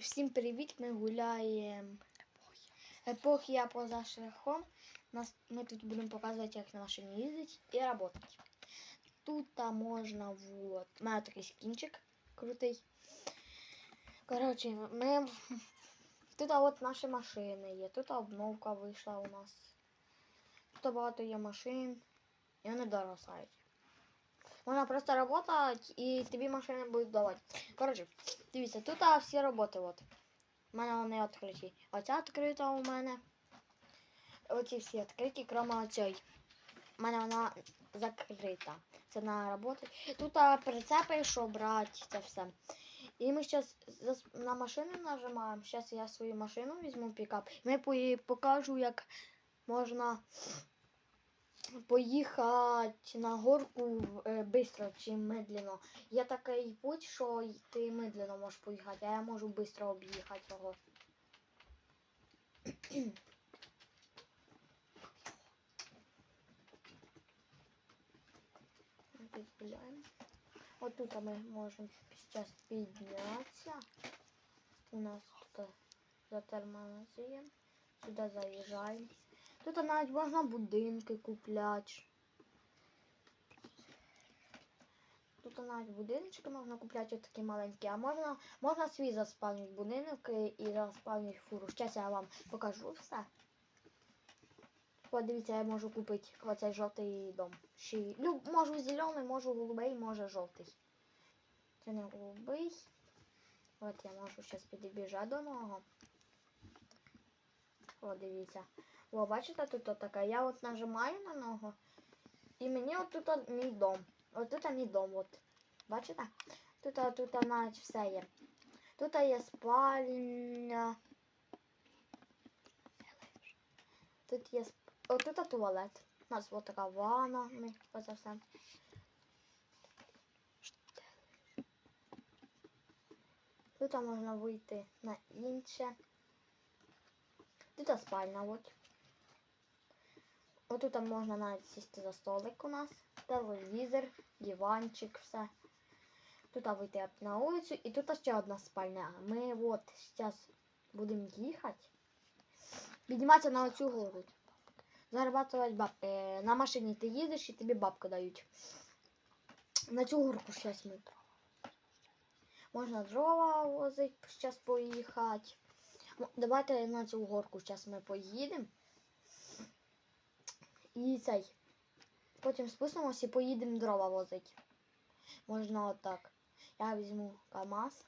Всім привіт! Ми гуляємо епохія поза шляхом. Нас, ми тут будемо показувати, як на машині їздити і працювати. Тут можна, вот. У мене такий скінчик крутий. Коротше, ми. Тут от наші машини є. Тут обновка вийшла у нас. Тут багато є машин. І вони доросають. Можна просто працювати і тобі машини будуть давати. Коротше, дивіться, тут а, всі роботи. От. У мене вони відкриті. Оця відкрита у мене. Оці всі відкриті, крім оцієї. У мене вона закрита. Це на роботи. Тут а, прицепи, що брати, все. І ми зараз на машину нажимаємо. Зараз я свою машину візьму пікап. Ми покажу, як можна поїхати на горку швидко чи медленно. Є такий путь, що ти медленно можеш поїхати, а я можу швидко об'їхати його. От тут ми можемо зараз піднятися. У нас тут затормозуємо. Сюди заїжджаємо. Тут навіть можна будинки купляти. Тут навіть будиночки можна купляти такі маленькі, а можна, можна свій заспавнити будинок і- заспавнити фуру. Зараз я вам покажу все. Подивіться, я можу купити оцей жовтий дом. Ще, ну, можу зелений, можу голубий, може жовтий. Це не голубий. От я можу зараз підбіжати до нього. О, дивіться. О, бачите, тут от така. Я от нажимаю на нього. І мені от тут мій дом. От тут мій дом. От. Бачите? Тут, тут навіть все є. Тут є спальня. Тут є. От тут туалет. У нас от така ванна. Ми оце все. Тут можна вийти на інше. Тут спальня, от. Отут можна навіть сісти за столик у нас. Телевізор, диванчик, все. Тут вийти на вулицю і тут ще одна спальня. Ми от зараз будемо їхати. Підніматися на оцю гору. Зарабатувати бабки. Е, На машині ти їдеш і тобі бабки дають. На цю горку зараз ми. Можна дрова возити, зараз поїхати. Ну, Давайте на цю горку зараз ми поїдемо. І цей. Потім спустимося і поїдемо дрова возити. Можна отак. Я візьму КАМАЗ.